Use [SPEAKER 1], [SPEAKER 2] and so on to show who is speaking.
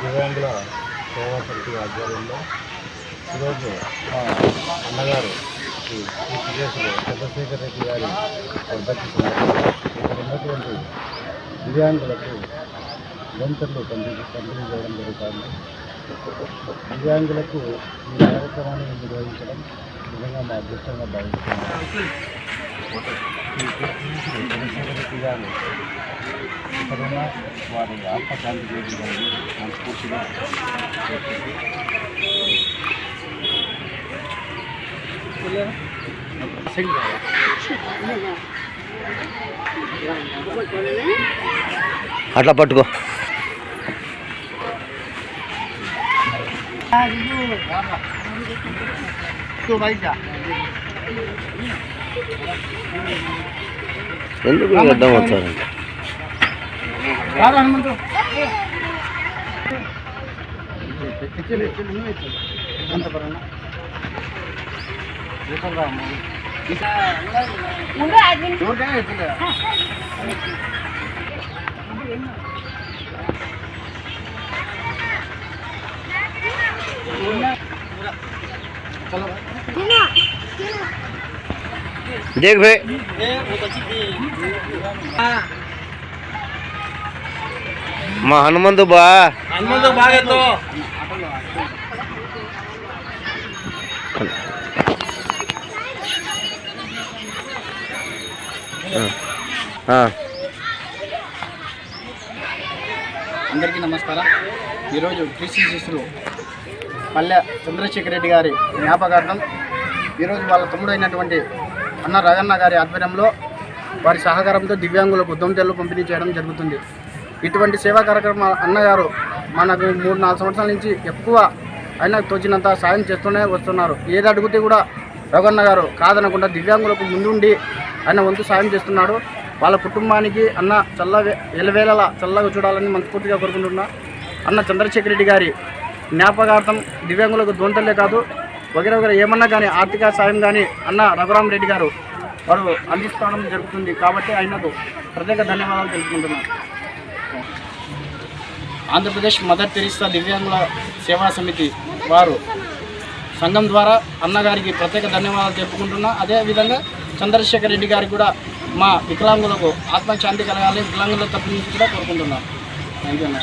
[SPEAKER 1] దివ్యాంగుల సేవా సమితి ఆధ్వర్యంలో ఈరోజు మా అన్నగారు శ్రీ చంద్రశేఖర్ రెడ్డి గారి వర్ధంతి ఇక్కడ ఉన్నటువంటి దివ్యాంగులకు యంత్రులు పంపిణీ పంపిణీ చేయడం జరుగుతుంది దివ్యాంగులకు ఈ కార్యక్రమాన్ని నిర్వహించడం నిజంగా మా అదృష్టంగా భావిస్తున్నాం శ్రీ చంద్రశేఖర్ రెడ్డి గారు ఎక్కడున్నా వారి ఆత్మశాంతి చేయాలని మనస్ఫూర్తిగా
[SPEAKER 2] అట్లా పట్టుకో. వైద్య ఎందుకు అడ్డం వచ్చారు देख भाई మా హనుమంతు బా
[SPEAKER 1] హనుమంతు బాగా
[SPEAKER 2] ఆ,
[SPEAKER 3] అందరికీ నమస్కారం ఈరోజు కృషి శిశులు పల్లె చంద్రశేఖర్ రెడ్డి గారి జ్ఞాపకార్థం ఈరోజు వాళ్ళ తమ్ముడు అయినటువంటి అన్న రగన్న గారి ఆధ్వర్యంలో వారి సహకారంతో దివ్యాంగులకు దొంతెళ్ళు పంపిణీ చేయడం జరుగుతుంది. ఇటువంటి సేవా కార్యక్రమాలు అన్నగారు మనకు మూడు నాలుగు సంవత్సరాల నుంచి ఎక్కువ అయినా తోచినంత సాయం చేస్తూనే వస్తున్నారు. ఏది అడిగితే కూడా రఘన్న గారు కాదనకుండా దివ్యాంగులకు ముందుండి ఆయన వంతు సాయం చేస్తున్నాడు. వాళ్ళ కుటుంబానికి అన్న చల్ల ఎలవేళలా చల్లగా చూడాలని మనస్ఫూర్తిగా కోరుకుంటున్నా. అన్న చంద్రశేఖర్ రెడ్డి గారి జ్ఞాపకార్థం దివ్యాంగులకు దోంతలే కాదు వగర వగర ఏమన్నా కానీ ఆర్థిక సాయం కానీ అన్న రఘురామ్ రెడ్డి గారు వారు అందిస్తడం జరుగుతుంది కాబట్టి ఆయనకు ప్రత్యేక ధన్యవాదాలు తెలుపుకుంటున్నాను. ఆంధ్రప్రదేశ్ మదర్ తెరిస్తా దివ్యాంగుల సేవా సమితి వారు సంఘం ద్వారా అన్నగారికి ప్రత్యేక ధన్యవాదాలు తెలుపుకుంటున్నా. అదేవిధంగా చంద్రశేఖర్ రెడ్డి గారికి కూడా మా వికలాంగులకు ఆత్మశాంతి కలగాలి వికలాంగులకు తప్పించి కూడా కోరుకుంటున్నాను థ్యాంక్ యూ అన్న.